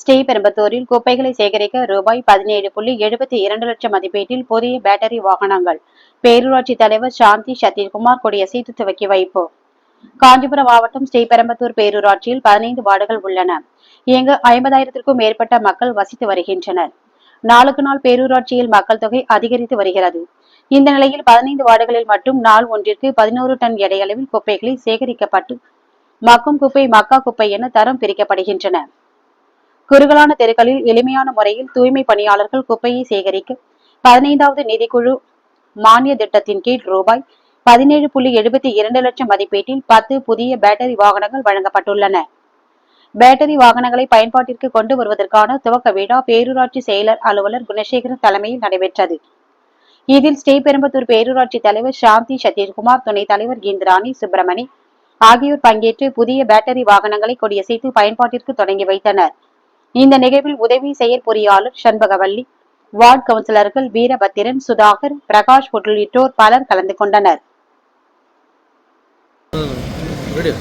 ஸ்ரீபெரும்புத்தூரில் குப்பைகளை சேகரிக்க ரூபாய் பதினேழு புள்ளி எழுபத்தி இரண்டு லட்சம் மதிப்பீட்டில் புதிய பேட்டரி வாகனங்கள். பேரூராட்சி தலைவர் சாந்தி சதீஷ்குமார் கொடியசைத்து துவக்கி வைப்பு. காஞ்சிபுரம் மாவட்டம் ஸ்ரீபெரும்புத்தூர் பேரூராட்சியில் பதினைந்து வார்டுகள் உள்ளன. இங்கு ஐம்பதாயிரத்திற்கும் மேற்பட்ட மக்கள் வசித்து வருகின்றனர். நாளுக்கு நாள் பேரூராட்சியில் மக்கள் தொகை அதிகரித்து வருகிறது. இந்த நிலையில் பதினைந்து வார்டுகளில் மட்டும் நாள் ஒன்றிற்கு பதினோரு டன் எடையளவில் குப்பைகளை சேகரிக்கப்பட்டு மக்கும் குப்பை மக்கா குப்பை என தரம் பிரிக்கப்படுகின்றன. குறுகலான தெருக்களில் எளிமையான முறையில் தூய்மை பணியாளர்கள் குப்பையை சேகரிக்க பதினைந்தாவது நிதிக்குழு மானிய திட்டத்தின் கீழ் ரூபாய் பதினேழு புள்ளி எழுபத்தி இரண்டு லட்சம் மதிப்பீட்டில் பத்து புதிய பேட்டரி வாகனங்கள் வழங்கப்பட்டுள்ளன. பேட்டரி வாகனங்களை பயன்பாட்டிற்கு கொண்டு வருவதற்கான துவக்க விழா பேரூராட்சி செயலர் அலுவலர் குணசேகரன் தலைமையில் நடைபெற்றது. இதில் ஸ்ரீபெரும்புத்தூர் பேரூராட்சி தலைவர் சாந்தி சதீஷ்குமார் துணைத் தலைவர் இந்திராணி சுப்பிரமணி ஆகியோர் பங்கேற்று புதிய பேட்டரி வாகனங்களை கொடியசைத்து பயன்பாட்டிற்கு தொடங்கி வைத்தனர். இந்த நிகழ்வில் உதவி செயற்பொறியாளர் சண்பகவல்லி வார்டு கவுன்சிலர்கள் வீரபத்திரன் சுதாகர் பிரகாஷ் உள்ளிட்டோர் பலர் கலந்து கொண்டனர். விடு